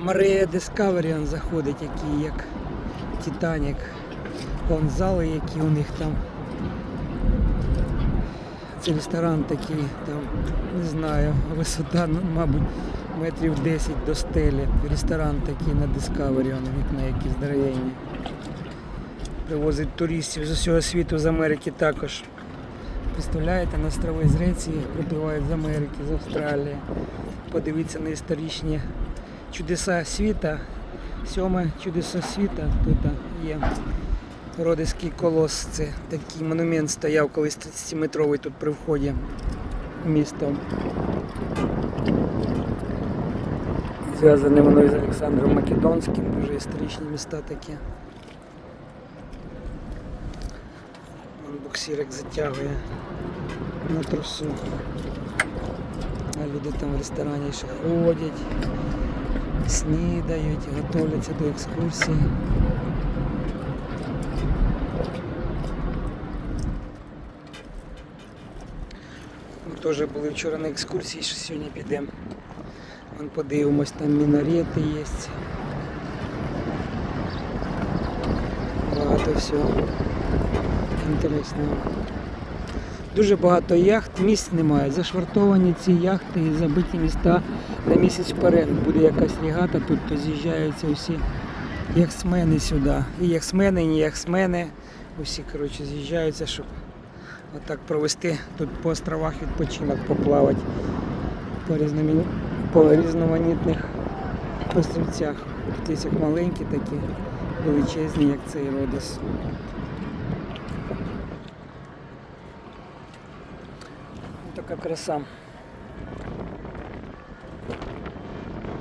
Марія Discovery заходить, який як Титанік. Вон зали, які у них там. Це ресторан такий, там, не знаю, висота, ну, мабуть, метрів 10 до стелі. Ресторан такий на Discovery, он вікна які здоровенні. Привозить туристів з усього світу, з Америки також. Представляєте, на острови з Греції припливають з Америки, з Австралії. Подивіться на історичні чудеса світа. Сьоме чудеса світа тут є. Родиський колос. Це такий монумент стояв колись 30-метровий тут при вході в місто. Зв'язане воно із Олександром Македонським, дуже історичні міста такі. Вон буксирик затягує на тросу. А люди там в ресторані ще ходять, снідають, готуються до екскурсії. Ми теж були вчора на екскурсії, що сьогодні підемо. Вон подивимось, там мінарети є. Багато всього інтересного. Дуже багато яхт, місць немає. Зашвартовані ці яхти і забиті міста на місяць вперед. Буде якась регата, тут то з'їжджаються всі яхтсмени сюди. І яхтсмени, і не яхтсмени. Усі коротше, з'їжджаються, щоб отак провести тут по островах відпочинок, поплавати по, різноман... по різноманітних острівцях. Тут як маленькі такі, величезні, як цей Родос. Как раз сам.